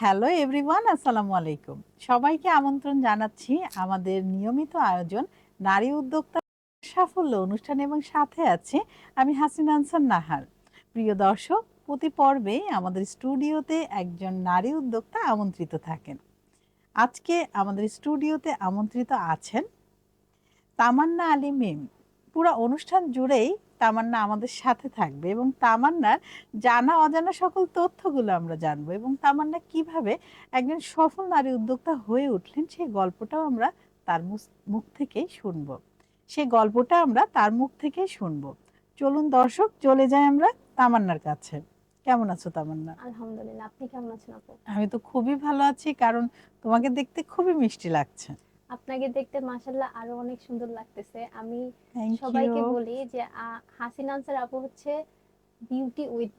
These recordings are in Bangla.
হ্যালো এভরিওয়ান আসসালামু আলাইকুম। সবাইকে আমন্ত্রণ জানাচ্ছি আমাদের নিয়মিত আয়োজন নারী উদ্যোক্তা সাফল্য অনুষ্ঠান এবং সাথে আছে আমি হাসিন আনসার নাহার। প্রিয় দর্শক, প্রতি পর্বে আমাদের স্টুডিওতে একজন নারী উদ্যোক্তা আমন্ত্রিত থাকেন। আজকে আমাদের স্টুডিওতে আমন্ত্রিত আছেন তামান্না আলী মিম। পুরো অনুষ্ঠান জুড়েই তামান্না আমাদের সাথে থাকবে এবং তামান্নার জানা অজানা সকল তথ্যগুলো আমরা জানব এবং তামান্না কীভাবে একজন সফল নারী উদ্যোক্তা হয়ে উঠলেন সেই গল্পটাও আমরা তার মুখ থেকেই শুনব। সেই গল্পটা আমরা তার মুখ থেকেই শুনব। চলুন দর্শক চলে যাই আমরা তামান্নার কাছে। কেমন আছো তামান্না? আলহামদুলিল্লাহ আপনি কেমন আছেন আপু? আমি তো খুবই ভালো আছি কারণ তোমাকে দেখতে খুবই মিষ্টি লাগছে। আপনাকে দেখতে মাশাল্লাহ আরও অনেক সুন্দর লাগতেছে। আমি সবাইকে বলি যে হাসিনা আনসার আপু হচ্ছে বিউটি উইথ.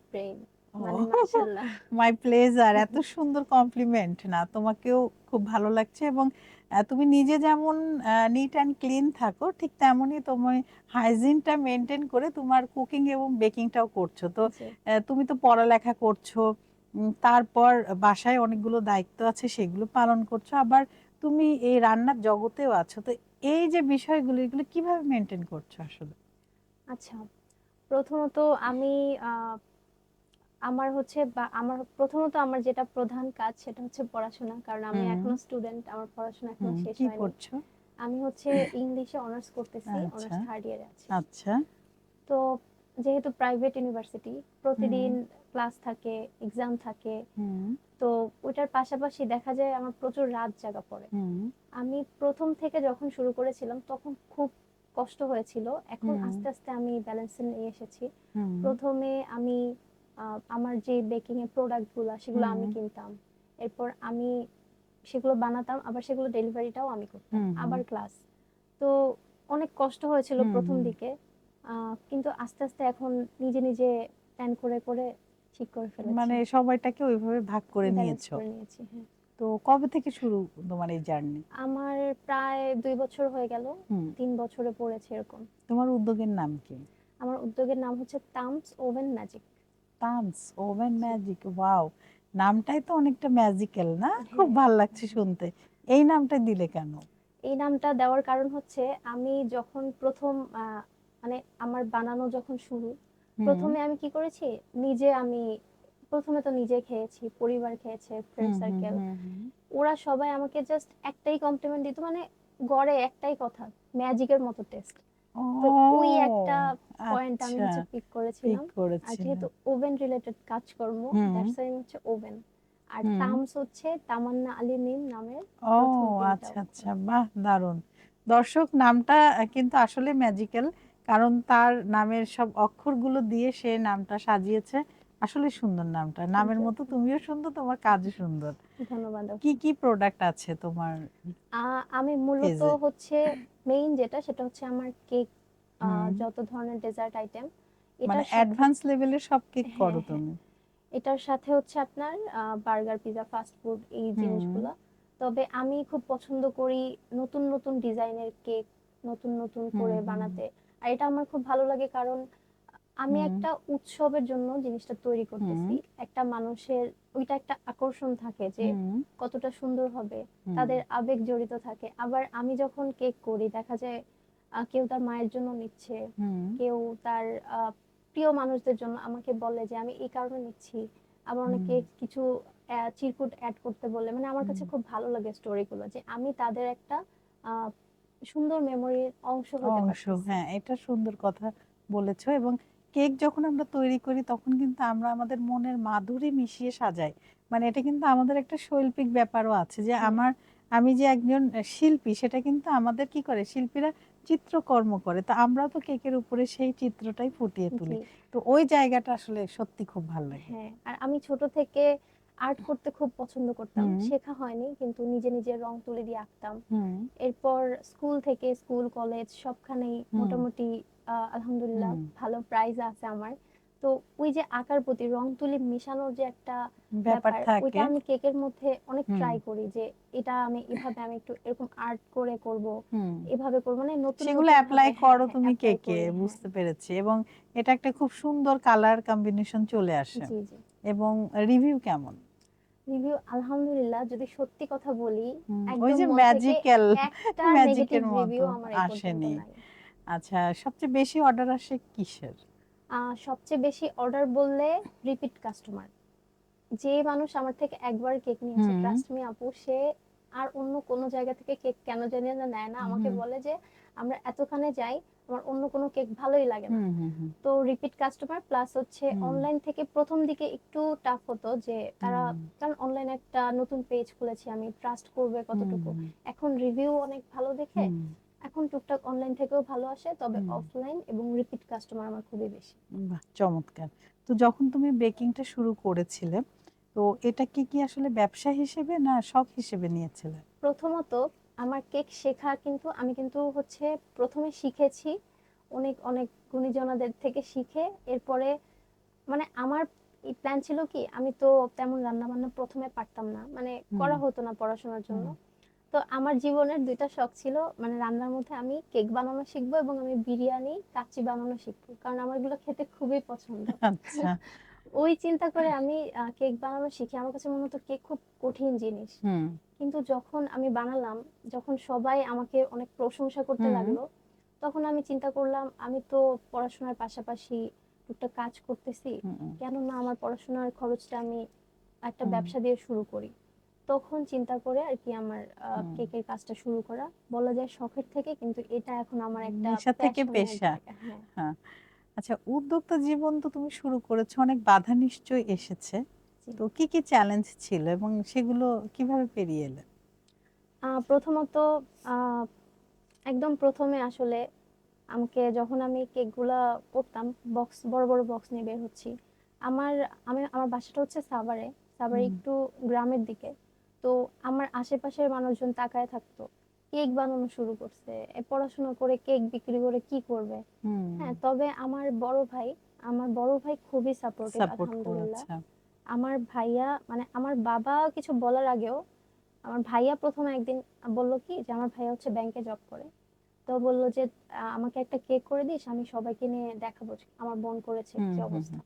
মাশাল্লাহ মাই প্লেজার এত সুন্দর কমপ্লিমেন্ট না তোমাকেও খুব ভালো লাগছে এবং তুমি নিজে যেমন নিট অ্যান্ড ক্লিন থাকো ঠিক তেমনই তোমার হাইজিনটা মেনটেন করে তোমার কুকিং এবং বেকিংটাও করছ। তো তুমি তো পড়ালেখা করছ। তারপর বাসায় অনেকগুলো দায়িত্ব আছে সেগুলো পালন করছ। আবার তুমি এই রান্নার জগতেও আছো তো এই যে বিষয়গুলো এগুলো কীভাবে মেনটেন করছ আসলে? আচ্ছা প্রথমত আমি আমার হচ্ছে বা আমার প্রথমত আমার যেটা প্রধান কাজ সেটা হচ্ছে পড়াশোনা কারণ আমি। এখনও স্টুডেন্ট আমার পড়াশোনা এখনও শেষ হয়নি। করছ আমি হচ্ছে ইংলিশে অনার্স করতেছি অনার্স। থার্ড ইয়ারে আছি। আচ্ছা। তো যেহেতু প্রাইভেট ইউনিভার্সিটি প্রতিদিন ক্লাস থাকে এক্সাম থাকে। তো ওইটার পাশাপাশি দেখা যায় আমার প্রচুর রাত জাগা পড়ে। আমি প্রথম থেকে যখন শুরু করেছিলাম তখন খুব কষ্ট হয়েছিল। এখন আস্তে আস্তে আমি ব্যালেন্সে নিয়ে এসেছি। প্রথমে আমি আমার যে বেকিং এর প্রোডাক্টগুলো সেগুলো আমি কিনতাম। এরপর আমি সেগুলো বানাতাম আবার সেগুলো ডেলিভারিটাও আমি করতাম। আবার ক্লাস তো অনেক কষ্ট হয়েছিল প্রথম দিকে। আহ, কিন্তু আস্তে আস্তে এখন নিজে নিজে প্ল্যান করে করে ঠিক করে ফেলেছি। মানে সময়টাকে ওইভাবে ভাগ করে নিয়েছো? নিয়েছি হ্যাঁ। তো কবে থেকে শুরু তোমার এই জার্নি? আমার প্রায় দুই বছর হয়ে গেল তিন বছরে পড়েছে এরকম। তোমার উদ্যোগের নাম কি? আমার উদ্যোগের নাম হচ্ছে Tamas oven magic. Tamas oven magic wow. নামটাই তো অনেকটা ম্যাজিক্যাল না? খুব হ্যাঁ। ভালো লাগছে শুনতে। এই নামটা দিলে কেন? এই নামটা দেওয়ার কারণ হচ্ছে আমি যখন প্রথম মানে আমার বানানো যখন শুরু প্রথমে আমি কি করেছি? নিজে আমি প্রথমে তো নিজে খেয়েছি পরিবার খেয়েছে ফ্রেন্ড সার্কেল। ওরা সবাই আমাকে জাস্ট একটাই কমপ্লিমেন্ট দিত মানে গড়ে একটাই কথা ম্যাজিকের মতো টেস্ট ওই একটা পয়েন্ট আমি আচ্ছা, হচ্ছে পিক করেছিলাম। আর যেহেতু ওভেন রিলেটেড কাজকর্ম। দ্যাটস ওয়াই হচ্ছে ওভেন আর। তামস হচ্ছে তামান্না আলী মিম নামের ও আচ্ছা আচ্ছা বাহ দারুণ। দর্শক নামটা কিন্তু আসলে ম্যাজিক্যাল কারণ তার নামের সব অক্ষরগুলো দিয়ে সে নামটা সাজিয়েছে। আসলে সুন্দর নামটা। নামের মতো তুমিও সুন্দর তোমার কাজও সুন্দর। ধন্যবাদ। কি কি প্রোডাক্ট আছে তোমার আমি মূলত হচ্ছে মেইন যেটা সেটা হচ্ছে আমার কেক যত ধরনের ডেজার্ট আইটেম মানে এটার সাথে অ্যাডভান্স লেভেলের সব কেক হ্যাঁ, করো হ্যাঁ। তুমি? এটার সাথে হচ্ছে আপনার বার্গার পিজা ফাস্ট ফুড এই। জিনিসগুলো। তবে আমি খুব পছন্দ করি নতুন নতুন ডিজাইনের কেক নতুন নতুন করে। বানাতে। আর এটা আমার খুব ভালো লাগে কারণ আমি একটা উৎসবের জন্য জিনিসটা তৈরি করতেছি। একটা মানুষের ওইটা একটা আকর্ষণ থাকে যে কতটা সুন্দর হবে তাদের আবেগ জড়িত থাকে। আবার আমি যখন কেক করি দেখা যায় কেউ তার মায়ের জন্য নিচ্ছে কেউ তার প্রিয় মানুষদের জন্য আমাকে বলে যে আমি এই কারণে নিচ্ছি। আবার অনেকে। কিছু চিরকুট অ্যাড করতে বলে। মানে আমার কাছে খুব ভালো লাগে স্টোরিগুলো যে আমি তাদের একটা আহ, সুন্দর মেমোরির অংশ হতে অংশ পারতেছি। হ্যাঁ এটা সুন্দর কথা বলেছ এবং কেক যখন আমরা তৈরি করি তখন কিন্তু আমরা আমাদের মনের মাধুরী মিশিয়ে সাজাই। মানে এটা কিন্তু আমাদের একটা শৈল্পিক ব্যাপারও আছে যে হুম। আমার আমি যে একজন শিল্পী সেটা কিন্তু আমাদের কি করে? শিল্পীরা চিত্রকর্ম করে তো আমরা তো কেকের উপরে সেই চিত্রটাই ফুটিয়ে তুলি। জি, তো ওই জায়গাটা আসলে সত্যি খুব ভালো লাগে। হ্যাঁ আর আমি ছোট থেকে আর্ট করতে খুব পছন্দ করতাম। শেখা হয়নি কিন্তু নিজে নিজে রং তুলে দিয়ে আঁকতাম। এরপর স্কুল থেকে স্কুল কলেজ সবখানেই মোটামুটি আহ, আলহামদুলিল্লাহ ভালো প্রাইজ আছে আমার। তো ওই যে আঁকার প্রতি রং তুলি মিশানোর যে একটা ব্যাপার ওইটা আমি কেকের মধ্যে অনেক ট্রাই করি যে এটা আমি এভাবে আমি একটু এরকম আর্ট করে করব এভাবে করব মানে নতুন সেগুলো অ্যাপ্লাই করো হ্যাঁ, তুমি কেকে হ্যাঁ। বুঝতে পেরেছি। এবং এটা একটা খুব সুন্দর কালার কম্বিনেশন চলে আসে। এবং রিভিউ কেমন? রিভিউ আলহামদুলিল্লাহ যদি সত্যি কথা বলি একদম ওই যে ম্যাজিক্যাল একটা ম্যাজিকের মতো রিভিউ আমার আসেনি। আচ্ছা সবচেয়ে বেশি অর্ডার আসে কিসের? সবচেয়ে বেশি অর্ডার বললে রিপিট কাস্টমার যে মানুষ আমার থেকে একবার কেক নিয়েছে ট্রাস্ট মি আপু সে আর অন্য কোনো জায়গা থেকে কেক কেন জানি না নেয় না। আমাকে বলে যে আমরা এতখানে যাই আমার অন্য কোনো কেক ভালোই লাগে না। তো রিপিট কাস্টমার প্লাস হচ্ছে অনলাইন থেকে প্রথম দিকে একটু টাফ হতো যে তারা কারণ অনলাইন একটা নতুন পেজ খুলেছি আমি ট্রাস্ট করবে কতটুকু। এখন রিভিউ অনেক ভালো দেখে এখন টুকটাক অনলাইন থেকেও ভালো আসে তবে অফলাইন এবং রিপিট কাস্টমার আমার খুবই বেশি। বাহ চমৎকার। তো যখন তুমি বেকিংটা শুরু করেছিলে তো এটা কি কি আসলে ব্যবসা হিসেবে না শখ হিসেবে নিয়েছিলে? প্রথমত আমার কেক শেখা কিন্তু আমি কিন্তু হচ্ছে প্রথমে শিখেছি অনেক অনেক গুণীজনাদের থেকে শিখে এরপরে মানে আমার এই প্ল্যান ছিল কি আমি তো তেমন রান্না বান্না প্রথমে পারতাম না মানে করা হতো না পড়াশোনার জন্য। তো আমার জীবনের দুইটা শখ ছিল মানে রান্নার মধ্যে আমি কেক বানানো শিখব এবং আমি বিরিয়ানি কাচ্চি বানানো শিখব। কারণ আমার এগুলো খেতে খুবই পছন্দ। আচ্ছা। ওই চিন্তা করে আমি কেক বানানো শিখি। আমার কাছে মনে হতো কেক খুব কঠিন জিনিস। কিন্তু যখন আমি বানালাম যখন সবাই আমাকে অনেক প্রশংসা করতে লাগল তখন আমি চিন্তা করলাম আমি তো পড়াশোনার পাশাপাশি টুকটাক কাজ করতেছি। কেন না আমার পড়াশোনার খরচটা আমি একটা ব্যবসা দিয়ে শুরু করি। তখন চিন্তা করে আর কি আমার কেকের কাজটা শুরু করা। বলা যায় শখের থেকে কিন্তু এটা এখন আমার একটা নেশা থেকে পেশা। হ্যাঁ। হ্যাঁ। আচ্ছা উদ্যোক্তা জীবন তো তুমি শুরু করেছ অনেক বাধা নিশ্চয়ই এসেছে। তো কি কি চ্যালেঞ্জ ছিল এবং সেগুলো কীভাবে পেরিয়ে এলে? আহ, প্রথমত একদম প্রথমে আসলে আমাকে যখন আমি কেকগুলা করতাম বক্স বড় বড় বক্স নিয়ে বের হচ্ছি। আমার আমি আমার বাসাটা হচ্ছে সাভারে। সাভারে একটু গ্রামের দিকে। তো আমার আশেপাশের মানুষজন তাকায় থাকতো। কেক বানানো শুরু করছে পড়াশোনা করে কেক বিক্রি করে কি করবে? হ্যাঁ তবে আমার বড় ভাই আমার বড় ভাই খুবই সাপোর্টিভ আলহামদুলিল্লাহ। আমার ভাইয়া মানে আমার বাবা কিছু বলার আগেও আমার ভাইয়া প্রথমে একদিন বলল কি যে আমার ভাইয়া হচ্ছে ব্যাংকে জব করে। তো বলল যে আমাকে একটা কেক করে দিস আমি সবাইকে নিয়ে দেখাবো আমার বোন করেছে কি অবস্থা।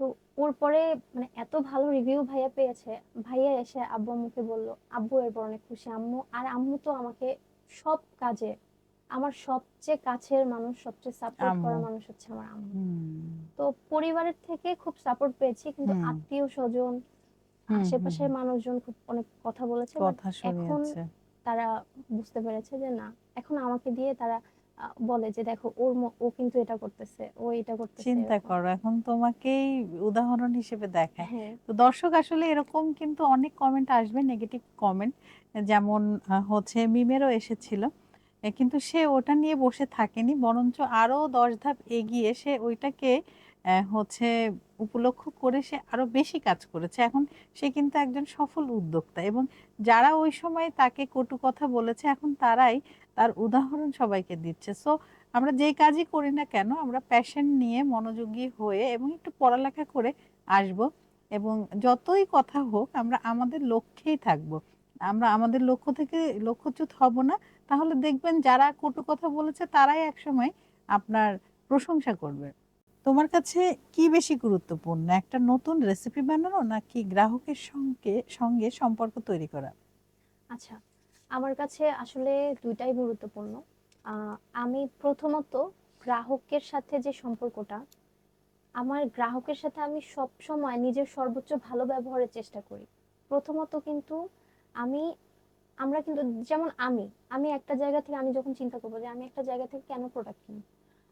তো ওর পরে মানে এত ভালো রিভিউ ভাইয়া পেয়েছে ভাইয়া এসে আব্বু আম্মুকে বলল আব্বু এরপর অনেক খুশি আম্মু। আর আম্মু তো আমাকে সব কাজে আমার সবচেয়ে কাছের মানুষ সবচেয়ে সাপোর্ট করা মানুষ হচ্ছে আমার আম্মু। তো পরিবারের থেকে খুব সাপোর্ট পেয়েছি কিন্তু আত্মীয় স্বজন আশেপাশের মানুষজন খুব অনেক কথা বলেছে এখন তারা বুঝতে পেরেছে যে না এখন আমাকে দিয়ে তারা বলে যে দেখো ওর ও কিন্তু এটা করতেছে ও এটা করতেছে চিন্তা করো এখন তোমাকেই উদাহরণ হিসেবে দেখায়। হ্যাঁ। তো দর্শক আসলে এরকম কিন্তু অনেক কমেন্ট আসবে নেগেটিভ কমেন্ট যেমন হচ্ছে মিমেরও এসেছিল। কিন্তু সে ওটা নিয়ে বসে থাকেনি বরঞ্চ আরও দশ ধাপ এগিয়ে সে ওইটাকে হচ্ছে উপলক্ষ করে সে আরও বেশি কাজ করেছে। এখন সে কিন্তু একজন সফল উদ্যোক্তা এবং যারা ওই সময় তাকে কটু কথা বলেছে, এখন তারাই তার উদাহরণ সবাইকে দিচ্ছে। সো আমরা যেই কাজই করি না কেন, আমরা প্যাশন নিয়ে মনোযোগী হয়ে এবং একটু পড়ালেখা করে আসব এবং যতই কথা হোক, আমরা আমাদের লক্ষ্যেই থাকব। আমরা আমাদের লক্ষ্য থেকে লক্ষ্যচ্যুত হব না, তাহলে দেখবেন যারা কটু কথা বলেছে, তারাই একসময় আপনার প্রশংসা করবে। তোমার কাছে কি বেশি গুরুত্বপূর্ণ? একটা নতুন রেসিপি বানানো নাকি গ্রাহকের সঙ্গে সঙ্গে সম্পর্ক তৈরি করা? আচ্ছা আমার কাছে আসলে দুইটাই গুরুত্বপূর্ণ। আমি প্রথমত গ্রাহকের সাথে যে সম্পর্কটা, আমার গ্রাহকের সাথে আমি সব সময় নিজের সর্বোচ্চ ভালো ব্যবহারের চেষ্টা করি। প্রথমত কিন্তু আমি, আমরা কিন্তু, যেমন আমি আমি একটা জায়গা থেকে আমি যখন চিন্তা করব যে আমি একটা জায়গা থেকে কেন প্রোডাক্ট কিনি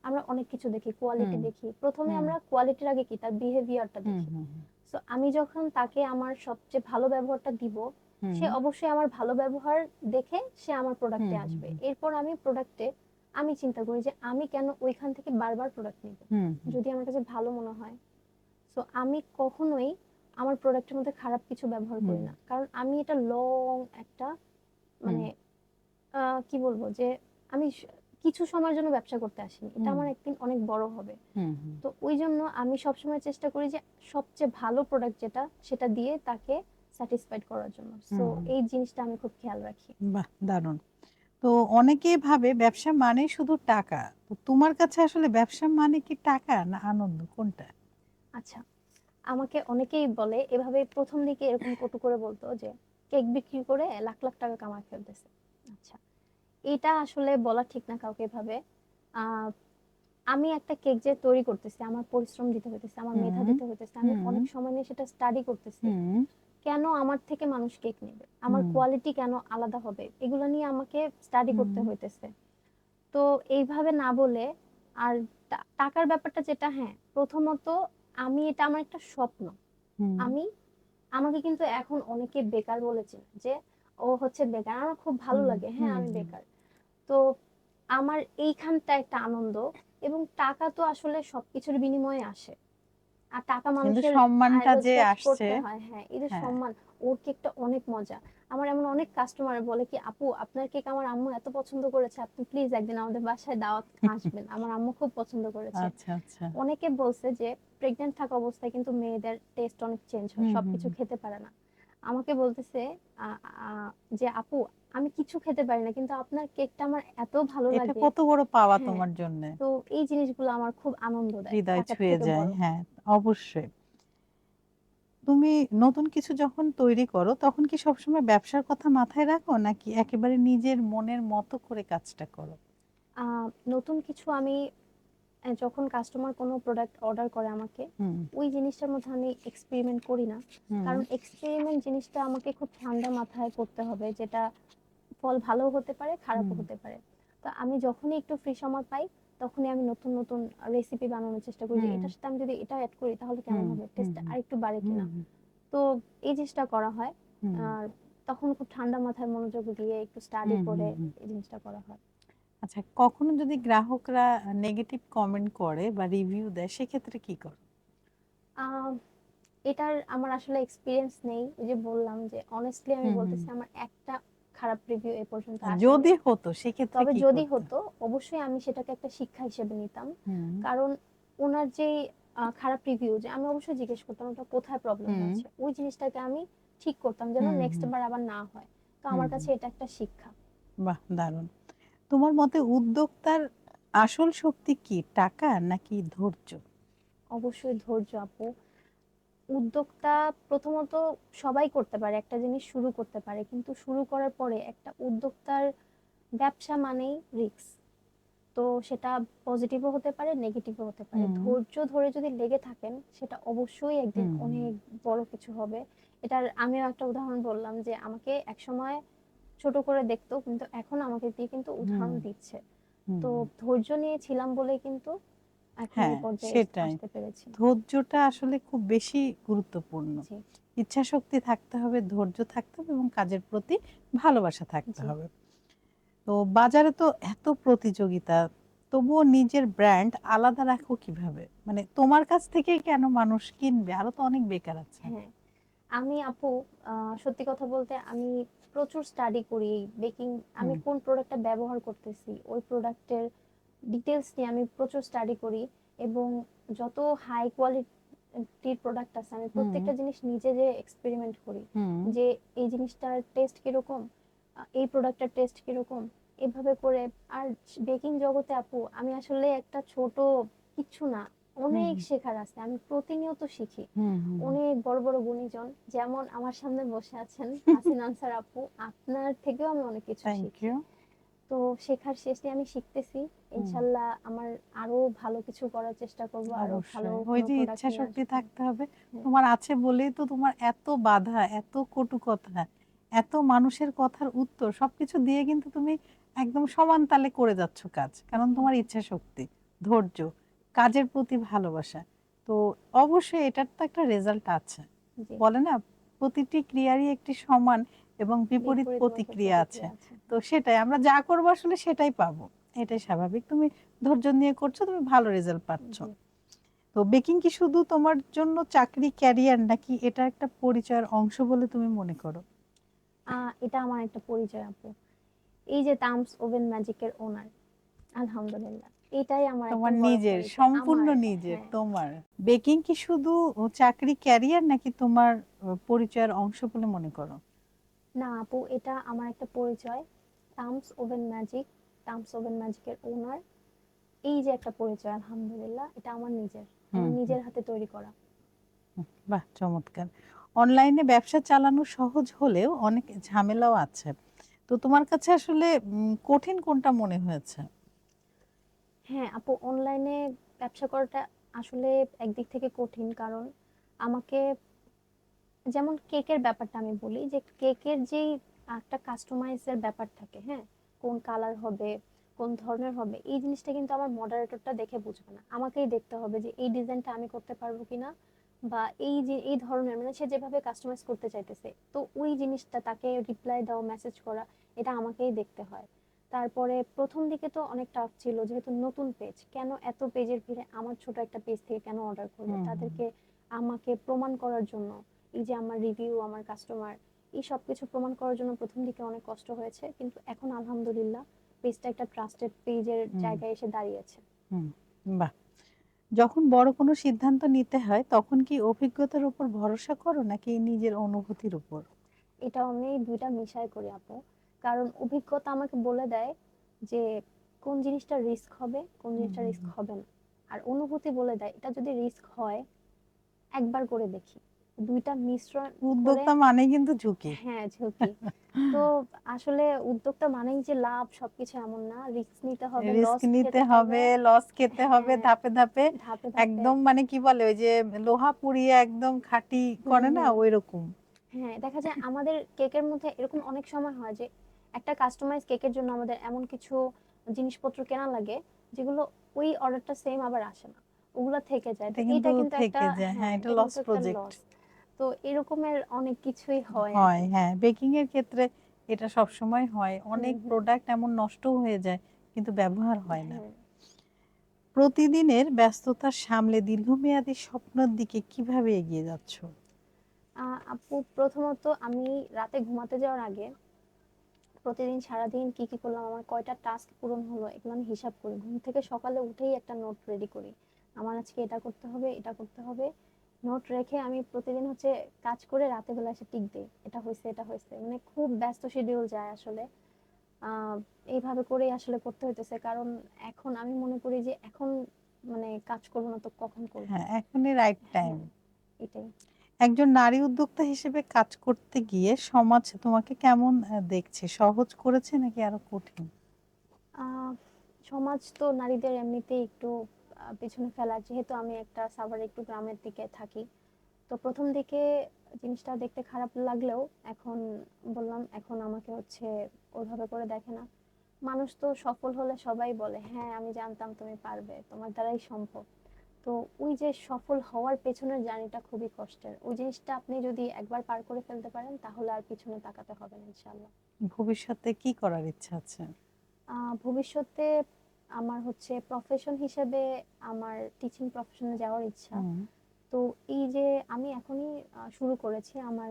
আমরা অনেক কিছু দেখি কোয়ালিটি দেখি। প্রথমে আমরা কোয়ালিটির আগে কি? তার বিহেভিয়ারটা দেখি। তো আমি যখন তাকে আমার সবচেয়ে ভালো ব্যবহারটা দিব সে অবশ্যই আমার ভালো ব্যবহার দেখে সে আমার প্রোডাক্টে আসবে। এরপর আমি প্রোডাক্টে আমি চিন্তা করি যে আমি কেন ওইখান থেকে বারবার প্রোডাক্ট নিব? যদি আমার কাছে ভালো মনে হয়। সো আমি কখনোই আমার প্রোডাক্টের মধ্যে খারাপ কিছু ব্যবহার করি না। কারণ আমি এটা লং একটা মানে কি বলব যে আমি কিছু সময়ের জন্য ব্যবসা করতে আসিনি। এটা আমার একদিন অনেক বড় হবে। তো ওই জন্য আমি সবসময় চেষ্টা করি যে সবচেয়ে ভালো প্রোডাক্ট যেটা সেটা দিয়ে তাকে স্যাটিসফাইড করার জন্য। সো এই জিনিসটা আমি খুব খেয়াল রাখি। বাহ দারুণ। তো অনেকেই ভাবে ব্যবসা মানে শুধু টাকা। তো তোমার কাছে আসলে ব্যবসা মানে কি টাকা না আনন্দ? কোনটা? আচ্ছা আমাকে অনেকেই বলে এভাবে প্রথম দিকে এরকম কটু করে বলতো যে কেক বিক্রি করে লাখ লাখ টাকা কামায় ফেলতেছে। আচ্ছা এটা আসলে বলা ঠিক না কাউকে এভাবে। আমি একটা কেক যে তৈরি করতেছি আমার পরিশ্রম দিতে হইতেছে আমার মেধা দিতে হইতেছে আমি অনেক সময় নিয়ে সেটা স্টাডি করতেছি। কেন আমার থেকে মানুষ কেক নেবে? আমার কোয়ালিটি কেন আলাদা হবে? এগুলো নিয়ে আমাকে স্টাডি করতে হইতেছে। তো এইভাবে না বলে আর টাকার ব্যাপারটা যেটা হ্যাঁ প্রথমত আমি এটা আমার একটা স্বপ্ন। আমি আমাকে কিন্তু এখন অনেকে বেকার বলেছে যে ও হচ্ছে বেকার। আমার খুব ভালো লাগে হ্যাঁ আমি বেকার। তো আমার এইখানটা একটা আনন্দ এবং টাকা তো আসলে সবকিছুর বিনিময়ে আসে। আর টাকা মানুষের সম্মানটা যে আসছে হ্যাঁ এই যে হ্যাঁ। সম্মান ওর কেকটা অনেক মজা। আমার এমন অনেক কাস্টমার বলে কি আপু আপনার কেক আমার আম্মু এত পছন্দ করেছে আপনি প্লিজ একদিন আমাদের বাসায় দাওয়াত আসবেন। আমার আম্মু খুব পছন্দ করেছে। আচ্ছা আচ্ছা। অনেকে বলছে যে প্রেগন্যান্ট থাকা অবস্থায় কিন্তু মেয়েদের টেস্ট অনেক চেঞ্জ হয় সবকিছু খেতে পারে না। আমাকে বলতেছে যে আপু আমি কিছু খেতে পারি না কিন্তু আপনার কেকটা আমার এত ভালো এটা লাগে। কত বড় পাওয়া হ্যাঁ। তোমার জন্য? তো এই জিনিসগুলো আমার খুব আনন্দ দেয় হৃদয় ছুঁয়ে যায় হ্যাঁ অবশ্যই। তুমি নতুন কিছু যখন তৈরি করো তখন কি সবসময় ব্যবসার কথা মাথায় রাখো নাকি একেবারে নিজের মনের মতো করে কাজটা করো? আহ, নতুন কিছু আমি যখন কাস্টমার কোনো প্রোডাক্ট অর্ডার করে আমাকে ওই জিনিসটার মধ্যে আমি এক্সপেরিমেন্ট করি না। কারণ এক্সপেরিমেন্ট জিনিসটা আমাকে খুব ঠান্ডা মাথায় করতে হবে যেটা ফল ভালো হতে পারে খারাপও হতে পারে। তো আমি যখনই একটু ফ্রি সময় পাই তখনই আমি নতুন নতুন রেসিপি বানানোর চেষ্টা করি এটার সাথে আমি যদি এটা অ্যাড করি তাহলে কেমন হবে? টেস্ট হুম। আরেকটু বাড়ে কিনা। তো এই জিনিসটা করা হয়। আর তখন খুব ঠান্ডা মাথায় মনোযোগ দিয়ে একটু স্টাডি করে এই জিনিসটা করা হয়। আচ্ছা কখনো যদি গ্রাহকরা নেগেটিভ কমেন্ট করে বা রিভিউ দেয় সেক্ষেত্রে কি করো? আহ, এটার আমার আসলে এক্সপিরিয়েন্স নেই। ওই যে বললাম যে অনেস্টলি আমি হুম, হুম। বলতেছি আমার একটা খারাপ রিভিউ এ পর্যন্ত। যদি হতো সেক্ষেত্রে তবে কি যদি করতে? হতো অবশ্যই আমি সেটাকে একটা শিক্ষা হিসেবে নিতাম। হুম, কারণ ওনার যে আহ, খারাপ রিভিউ যে আমি অবশ্যই জিজ্ঞেস করতাম ওটা কোথায় প্রবলেম হুম। হচ্ছে? ওই জিনিসটাকে আমি ঠিক করতাম যেন হুম, নেক্সট বার আবার না হয়। তো আমার হুম, কাছে এটা একটা শিক্ষা। বাহ দারুণ। তোমার মতে উদ্যোক্তার আসল শক্তি কি টাকা নাকি ধৈর্য? অবশ্যই ধৈর্য আপু। উদ্যোক্তা প্রথমত সবাই করতে পারে একটা জিনিস শুরু করতে পারে কিন্তু শুরু করার পরে একটা উদ্যোক্তার ব্যবসা মানেই রিস্ক তো সেটা পজিটিভও হতে পারে নেগেটিভও হতে পারে। ধৈর্য ধরে যদি লেগে থাকেন সেটা অবশ্যই একদিন অনেক বড় কিছু হবে। এটার আমিও একটা উদাহরণ বললাম যে আমাকে একসময় ছোট করে দেখতো কিন্তু এখন আমাকে দিয়ে কিন্তু উদাহরণ দিচ্ছে। তো ধৈর্য নিয়েছিলাম বলে কিন্তু হ্যাঁ, সেটাই। ধৈর্যটা আসলে খুব বেশি গুরুত্বপূর্ণ। ইচ্ছা শক্তি থাকতে হবে ধৈর্য থাকতে হবে এবং কাজের প্রতি ভালোবাসা থাকতে হবে। তো বাজারে তো এত প্রতিযোগিতা তবুও নিজের ব্র্যান্ড আলাদা রাখো কীভাবে? মানে তোমার কাছ থেকে কেন মানুষ কিনবে? আরও তো অনেক বেকার আছে। হ্যাঁ। আমি আপু সত্যি কথা বলতে আমি প্রচুর স্টাডি করি বেকিং আমি কোন প্রোডাক্টটা ব্যবহার করতেছি ওই প্রোডাক্টের ডিটেলস নিয়ে আমি প্রচুর স্টাডি করি এবং যত হাই কোয়ালিটির প্রোডাক্ট আছে আমি প্রত্যেকটা জিনিস নিজে যে এক্সপেরিমেন্ট করি যে এই জিনিসটার টেস্ট কীরকম এই প্রোডাক্টের টেস্ট কীরকম এভাবে করে। আর বেকিং জগতে আপু আমি আসলে একটা ছোট কিছু না অনেক শেখার আছে আমি প্রতিনিয়ত শিখি। অনেক বড় বড় গুণীজন যেমন আমার সামনে বসে আছেন হাসিন আনসার আপু আপনার থেকেও আমি অনেক কিছু শিখি। তো শেখার শেষে আমি শিখতেছি। ইনশাল্লাহ আমার আরও ভালো কিছু করার চেষ্টা করব আরও ভালো ওই যে ইচ্ছা শক্তি থাকতে হবে। তোমার আছে বলেই তো তোমার এত বাধা এত কটু কথা এত মানুষের কথার উত্তর সবকিছু দিয়ে কিন্তু তুমি একদম সমান তালে করে যাচ্ছ কাজ কারণ তোমার ইচ্ছা শক্তি ধৈর্য। কাজের প্রতি ভালোবাসা। তো অবশ্যই এটার তো একটা রেজাল্ট আছে। বলে না প্রতিটি ক্রিয়ারই একটি সমান এবং বিপরীত প্রতিক্রিয়া আছে। তো সেটাই আমরা যা করব আসলে সেটাই পাবো। এটাই স্বাভাবিক। তুমি ধৈর্য নিয়ে করছ তুমি ভালো রেজাল্ট পাচ্ছ। তো বেকিং কি শুধু তোমার জন্য চাকরি ক্যারিয়ার নাকি এটা একটা পরিচয়ের অংশ বলে তুমি মনে করো? এটা আমার একটা পরিচয় আপু। এই যে তামস ওভেন ম্যাজিকের ওনার আলহামদুলিল্লাহ। এটাই আমার তোমার নিজের সম্পূর্ণ নিজের। তোমার। বেকিং কি শুধু চাকরি ক্যারিয়ার নাকি তোমার পরিচয়ের অংশ বলে মনে করো? না আপু এটা আমার একটা পরিচয়। Tamas oven magic Tamas oven ম্যাজিকের ওনার এই যে একটা পরিচয় আলহামদুলিল্লাহ এটা আমার নিজের। আমার নিজের হাতে তৈরি করা। বাহ চমৎকার। অনলাইনে ব্যবসা চালানো সহজ হলেও অনেক ঝামেলাও আছে। তো তোমার কাছে আসলে কঠিন কোনটা মনে হয়েছে? হ্যাঁ আপু অনলাইনে ব্যবসা করাটা আসলে একদিক থেকে কঠিন কারণ আমাকে যেমন কেকের ব্যাপারটা আমি বলি যে, কেকের যেই একটা কাস্টমাইজের ব্যাপার থাকে হ্যাঁ কোন কালার হবে, কোন ধরনের হবে, এই জিনিসটা কিন্তু আমার মডারেটরটা দেখে বুঝবে না। আমাকেই দেখতে হবে যে, এই ডিজাইনটা আমি করতে পারব কিনা বা এই যে, এই ধরনের মানে সে যেভাবে কাস্টমাইজ করতে চাইতেছে, তো ওই জিনিসটা তাকে রিপ্লাই দাও মেসেজ করা, এটা আমাকেই দেখতে হয়। তারপরে প্রথম দিকে তো অনেক টাফ ছিল যেহেতু নতুন পেজ কেন এত পেজের ভিড়ে আমার ছোট একটা পেজ থেকে কেন অর্ডার করবে। তাদেরকে আমাকে প্রমাণ করার জন্য এই যে আমার রিভিউ আমার কাস্টমার এই সব কিছু প্রমাণ করার জন্য প্রথম দিকে অনেক কষ্ট হয়েছে কিন্তু এখন আলহামদুলিল্লাহ পেজটা একটা ট্রাস্টেড পেজের জায়গায় এসে দাঁড়িয়েছে। বাহ। যখন বড় কোনো সিদ্ধান্ত নিতে হয় তখন কি অভিজ্ঞতার উপর ভরসা করো নাকি নিজের অনুভূতির উপর? এটা আমি দুইটা মিশাই করি আপু। কারণ অভিজ্ঞতা আমাকে বলে দেয় যে কোন জিনিসটা রিস্ক হবে কোন জিনিসটা রিস্ক হবে না। আর অনুভূতি বলে দেয় এটা যদি রিস্ক হয় একবার করে দেখি। দুইটা মিশ্রণ উদ্যোক্তা মানে কিন্তু ঝুঁকি। হ্যাঁ ঝুঁকি। তো আসলে উদ্যোক্তা মানেই যে লাভ সবকিছু এমন না। রিস্ক নিতে হবে লস রিস্ক নিতে হবে লস খেতে হবে হ্যাঁ। ধাপে ধাপে। একদম মানে কি বলে ওই যে লোহা পুড়িয়ে একদম খাঁটি করে না। ওই রকম হ্যাঁ দেখা যায় আমাদের কেকের মধ্যে এরকম অনেক সময় হয় যে একটা কাস্টমাইজ কেকের জন্য আমাদের এমন কিছু জিনিসপত্র কেনা লাগে যেগুলো ওই অর্ডারটা সেম আবার আসে না। ওগুলা থেকে যায়। এটা এটা কিন্তু একটা হ্যাঁ, এটা loss একটা project। loss। তো এরকমের অনেক কিছুই হয় হয় হ্যাঁ বেকিং এর ক্ষেত্রে এটা সব সময় হয় অনেক প্রোডাক্ট এমন নষ্ট হয়ে যায় কিন্তু ব্যবহার হয় না। হ্যাঁ। প্রতিদিনের ব্যস্ততা সামলে দীর্ঘমেয়াদী স্বপ্নের দিকে কীভাবে এগিয়ে যাচ্ছ? আপু প্রথমত আমি রাতে ঘুমাতে যাওয়ার আগে প্রতিদিন সারাদিন কি কি করলাম আমার কয়টা টাস্ক পূরণ হলো এগুলো আমি হিসাব করি। ঘুম থেকে সকালে উঠেই একটা নোট রেডি করি। আমার আজকে এটা করতে হবে এটা করতে হবে। নোট রেখে আমি প্রতিদিন হচ্ছে কাজ করে রাতে বেলা এসে টিক দিই এটা হয়েছে এটা হয়েছে। মানে খুব ব্যস্ত শিডিউল যায় আসলে। আহ, এইভাবে করেই আসলে করতে হইতেছে। কারণ এখন আমি মনে করি যে এখন মানে কাজ করব না তো কখন করব? হ্যাঁ এখনই রাইট টাইম এটাই। একজন নারী উদ্যোক্তা হিসেবে কাজ করতে গিয়ে সমাজ তোমাকে কেমন দেখছে? সহজ করেছে নাকি আরও কঠিন? সমাজ তো নারীদের এমনিতেই একটু পিছনে ফেলা যেহেতু আমি একটা সাভার একটু গ্রামের দিকে থাকি, তো প্রথম দিকে জিনিসটা দেখতে খারাপ লাগলেও এখন বললাম, এখন আমাকে হচ্ছে ওইভাবে করে দেখে না। মানুষ তো সফল হলে সবাই বলে হ্যাঁ আমি জানতাম তুমি পারবে, তোমার দ্বারাই সম্ভব। তো ওই যে সফল হওয়ার পেছনের জার্নিটা খুবই কষ্টের। ওই জিনিসটা আপনি যদি একবার পার করে ফেলতে পারেন তাহলে আর পিছনে তাকাতে হবে না ইনশাল্লাহ ভবিষ্যতে কি করার ইচ্ছা আছে? আহ, ভবিষ্যতে আমার হচ্ছে প্রফেশন হিসেবে আমার টিচিং প্রফেশনে যাওয়ার ইচ্ছা। তো এই যে আমি এখনই শুরু করেছি আমার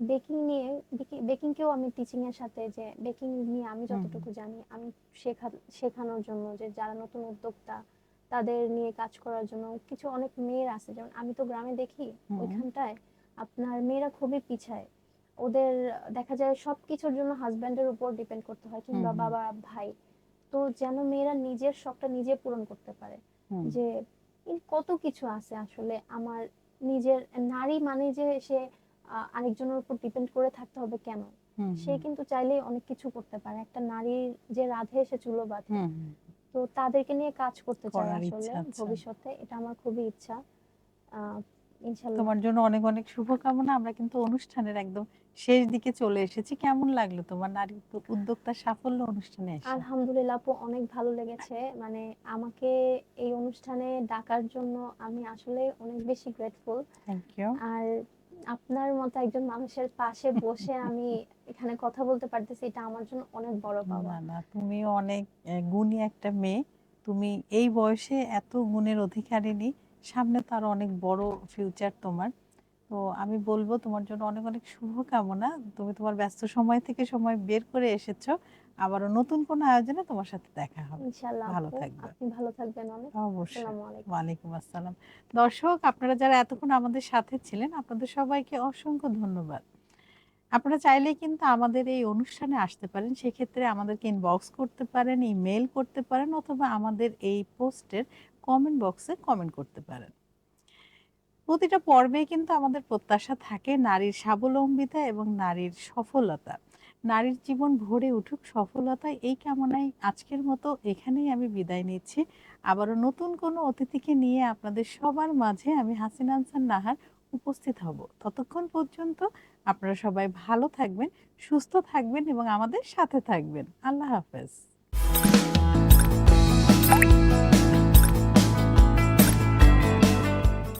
বেকিং নিয়ে বেকিংকেও আমি টিচিং এর সাথে যে বেকিং নিয়ে আমি যতটুকু জানি আমি শেখা শেখানোর জন্য যে যারা নতুন উদ্যোক্তা তাদের নিয়ে কাজ করার জন্য কিছু অনেক মেয়ের আছে। যেমন আমি তো গ্রামে দেখি ওইখানটায় আপনার মেয়েরা খুবই পিছায়। ওদের দেখা যায় সব কিছুর জন্য হাজবেন্ডের উপর ডিপেন্ড করতে হয় কিংবা। বাবা ভাই। তো যেন মেয়েরা নিজের শখটা নিজে পূরণ করতে পারে। যে কত কিছু আছে আসলে আমার নিজের নারী মানে যে সে আরেকজনের উপর ডিপেন্ড করে থাকতে হবে কেন? সে কিন্তু চাইলেই অনেক কিছু করতে পারে। একটা নারীর যে রাধে সে চুলো বাঁধে। তো তাদেরকে নিয়ে কাজ করতে চাই আসলে ভবিষ্যতে। এটা আমার খুবই ইচ্ছা। আহ ইনশাল্লাহ। তোমার জন্য অনেক অনেক শুভকামনা। আমরা কিন্তু অনুষ্ঠানের একদম শেষ দিকে চলে এসেছি। কেমন লাগল তোমার নারী উদ্যোক্তার সাফল্য অনুষ্ঠানে এসে? আলহামদুলিল্লাহ আপু অনেক ভালো লেগেছে। মানে আমাকে এই অনুষ্ঠানে ডাকার জন্য আমি আসলে অনেক বেশি গ্রেটফুল থ্যাংক ইউ আর আপনার মতো একজন মানুষের পাশে বসে আমি এখানে কথা বলতে পারতেছি, এটা আমার জন্য অনেক বড় পাওয়া। না তুমি অনেক গুণী একটা মেয়ে। তুমি এই বয়সে এত গুণের অধিকারিনী সামনে তো আরও অনেক বড় ফিউচার তোমার। তো আমি বলব তোমার জন্য অনেক অনেক শুভকামনা। তুমি তোমার ব্যস্ত সময় থেকে সময় বের করে এসেছ। আবারও নতুন কোনো আয়োজনে তোমার সাথে দেখা হবে। ভালো থাকবে। আপনি ভালো থাকবেন অনেক। অবশ্যই। আসসালামু আলাইকুম। ওয়ালাইকুম আসসালাম। দর্শক আপনারা যারা এতক্ষণ আমাদের সাথে ছিলেন আপনাদের সবাইকে অসংখ্য ধন্যবাদ। আপনারা চাইলেই কিন্তু আমাদের এই অনুষ্ঠানে আসতে পারেন। সেক্ষেত্রে আমাদেরকে ইনবক্স করতে পারেন ইমেল করতে পারেন অথবা আমাদের এই পোস্টের কমেন্ট বক্সে কমেন্ট করতে পারেন। প্রতিটা পর্বে কিন্তু আমাদের প্রত্যাশা থাকে নারীর স্বাবলম্বিতা এবং নারীর সফলতা। নারীর জীবন ভরে উঠুক সফলতা, এই কামনায় আজকের মতো এখানেই আমি বিদায় নিচ্ছি। আবারও নতুন কোনো অতিথিকে নিয়ে আপনাদের সবার মাঝে আমি হাসিন আনসার নাহার উপস্থিত হব। ততক্ষণ পর্যন্ত আপনারা সবাই ভালো থাকবেন, সুস্থ থাকবেন এবং আমাদের সাথে থাকবেন। আল্লাহ হাফেজ।